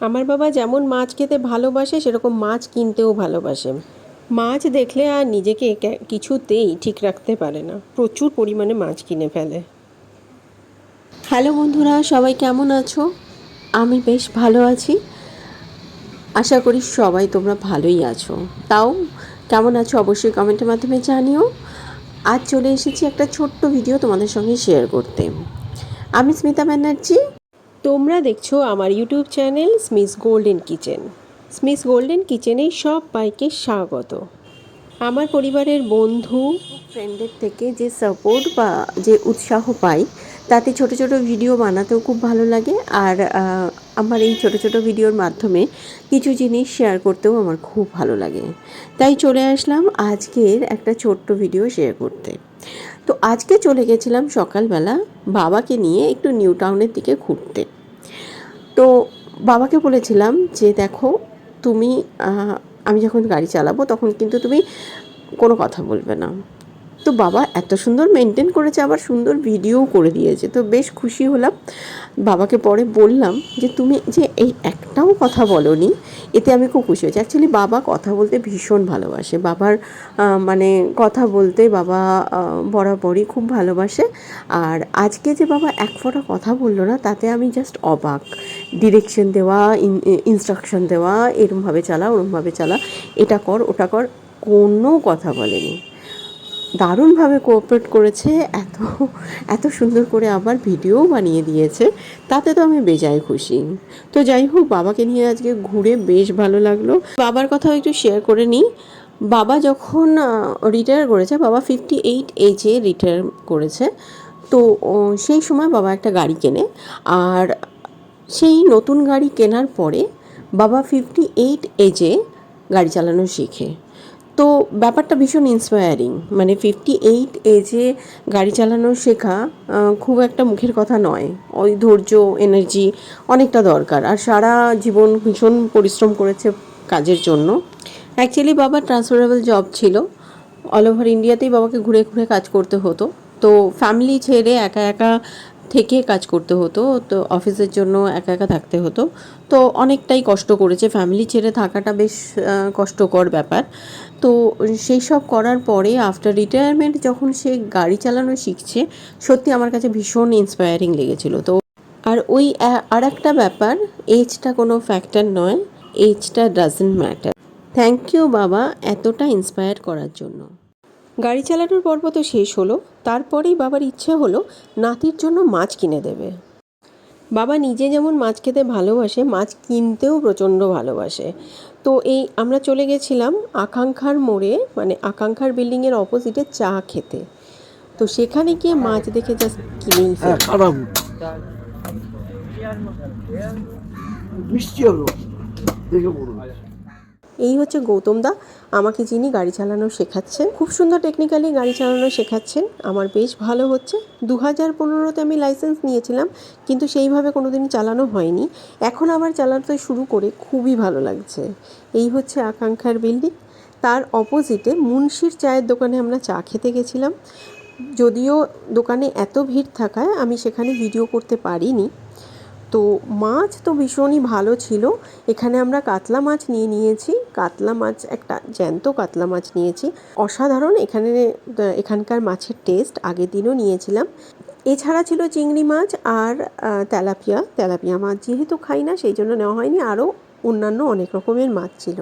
আমার বাবা যেমন মাছ খেতে ভালোবাসে, সেরকম মাছ কিনতেও ভালোবাসে। মাছ দেখলে আর নিজেকে কিছুতেই ঠিক রাখতে পারে না। প্রচুর পরিমাণে মাছ কিনে ফেলে। হ্যালো বন্ধুরা, সবাই কেমন আছো? আমি বেশ ভালো আছি। আশা করি সবাই তোমরা ভালোই আছো। তাও কেমন আছো অবশ্যই কমেন্টের মাধ্যমে জানিও। আজ চলে এসেছি একটা ছোট্ট ভিডিও তোমাদের সঙ্গে শেয়ার করতে। আমি স্মিতা ব্যানার্জি তোমরা দেখছ আমার ইউটিউব চ্যানেল স্মিস গোল্ডেন কিচেন স্মিস গোল্ডেন কিচেনে সব বাইকে স্বাগত। আমার পরিবারের বন্ধু ফ্রেন্ডের থেকে যে সাপোর্ট বা যে উৎসাহ পাই, তাতে ছোট ছোট ভিডিও বানাতেও খুব ভালো লাগে আর আমার এই ছোট ছোট ভিডিওর মাধ্যমে কিছু জিনিস শেয়ার করতেও আমার খুব ভালো লাগে। তাই চলে আসলাম আজকের একটা ছোট্ট ভিডিও শেয়ার করতে। তো আজকে চলে গেছিলাম সকালবেলা বাবাকে নিয়ে একটু নিউ টাউনের দিকে ঘুরতে। তো বাবাকে বলেছিলাম যে, দেখো, তুমি আমি যখন গাড়ি চালাবো, তখন কিন্তু তুমি কোনো কথা বলবে না। তো বাবা এত সুন্দর মেনটেন করেছে, আবার সুন্দর ভিডিও করে দিয়েছে। তো বেশ খুশি হলাম। বাবাকে পরে বললাম যে, তুমি যে এই একটাও কথা বলনি, এতে আমি খুব খুশি হয়েছি। অ্যাকচুয়ালি বাবা কথা বলতে ভীষণ ভালোবাসে। বাবার মানে কথা বলতে বাবা বরাবরই খুব ভালোবাসে। আর আজকে যে বাবা এক ফোঁটা কথা বলল না, তাতে আমি জাস্ট অবাক। ডিরেকশন দেওয়া ইনস্ট্রাকশন দেওয়া এরমভাবে চালা ওরমভাবে চালা, এটা কর, ওটা কর, কোনো কথা বলেনি। দারুণভাবে কোঅপারেট করেছে, এত এত সুন্দর করে আবার ভিডিও বানিয়ে দিয়েছে, তাতে তো আমি বেজায় খুশি। তো যাই হোক, বাবাকে নিয়ে আজকে ঘুরে বেশ ভালো লাগল। বাবার কথাও একটু শেয়ার করে নিই। বাবা যখন রিটায়ার করেছে, বাবা ফিফটি এইট এজে রিটায়ার করেছে। তো সেই সময় বাবা একটা গাড়ি কেনে, আর সেই নতুন গাড়ি কেনার পরে বাবা ফিফটি এইট এজে গাড়ি চালানো শিখে। তো ব্যাপারটা ভীষণ ইন্সপায়ারিং মানে ফিফটি এইট এজে গাড়ি চালানো শেখা খুব একটা মুখের কথা নয়। ওই ধৈর্য এনার্জি অনেকটা দরকার আর সারা জীবন ভীষণ পরিশ্রম করেছে কাজের জন্য। অ্যাকচুয়ালি বাবার ট্রান্সফারেবল জব ছিল। অল ওভার ইন্ডিয়াতেই বাবাকে ঘুরে ঘুরে কাজ করতে হতো। তো ফ্যামিলি ছেড়ে একা একা থেকে কাজ করতে হতো, তো অফিসের জন্য একা একা থাকতে হতো। তো অনেকটাই কষ্ট করেছে ফ্যামিলি ছেড়ে থাকাটা বেশ কষ্টকর ব্যাপার। তো সেই সব করার পরে আফটার রিটায়ারমেন্ট যখন সে গাড়ি চালানো শিখছে, সত্যি আমার কাছে ভীষণ ইন্সপায়ারিং লেগেছিল। তো আর ওই আর একটা ব্যাপার এজটা কোনো ফ্যাক্টর নয় এজটা ডাজেন্ট ম্যাটার থ্যাংক ইউ বাবা, এতটা ইন্সপায়ার করার জন্য। গাড়ি চালানোর পর্ব তো শেষ হলো তারপরেই বাবার ইচ্ছে হলো নাতির জন্য মাছ কিনে দেবে। বাবা নিজে যেমন মাছ খেতে ভালোবাসে মাছ কিনতেও প্রচণ্ড ভালোবাসে। তো এই আমরা চলে গেছিলাম আকাঙ্ক্ষার মোড়ে মানে আকাঙ্ক্ষার বিল্ডিংয়ের অপোজিটে চা খেতে। তো সেখানে গিয়ে মাছ দেখে জাস্ট কিনেই হ্যাঁ মিষ্টি হলো। দেখে বলুন এই হচ্ছে গৌতম দা, আমাকে যিনি গাড়ি চালানো শেখাচ্ছেন। খুব সুন্দর টেকনিক্যালি গাড়ি চালানো শেখাচ্ছেন। আমার বেশ ভালো হচ্ছে। দু হাজার পনেরোতে আমি লাইসেন্স নিয়েছিলাম, কিন্তু সেইভাবে কোনোদিন চালানো হয়নি। এখন আবার চালাতে শুরু করে খুবই ভালো লাগছে। এই হচ্ছে আকাঙ্ক্ষার বিল্ডিং তার অপোজিটে মুন্সির চায়ের দোকানে আমরা চা খেতে গেছিলাম। যদিও দোকানে এত ভিড় থাকায় আমি সেখানে ভিডিও করতে পারিনি। তো মাছ তো ভীষণই ভালো ছিল। এখানে আমরা কাতলা মাছ নিয়ে নিয়েছি। কাতলা মাছ, একটা জ্যান্ত কাতলা মাছ নিয়েছি। অসাধারণ এখানে, এখানকার মাছের টেস্ট আগের দিনও নিয়েছিলাম। এছাড়া ছিল চিংড়ি মাছ আর তেলাপিয়া। তেলাপিয়া মাছ যেহেতু খাই না, সেই জন্য নেওয়া হয়নি। আরও অন্যান্য অনেক রকমের মাছ ছিল।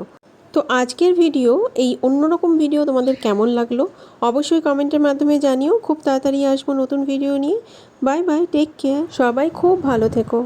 তো আজকের ভিডিও এই অন্যরকম ভিডিও তোমাদের কেমন লাগল? অবশ্যই কমেন্টের মাধ্যমে জানিও। খুব তাড়াতাড়ি আসব নতুন ভিডিও নিয়ে। বাই বাই টেক কেয়ার সবাই খুব ভালো থেকো।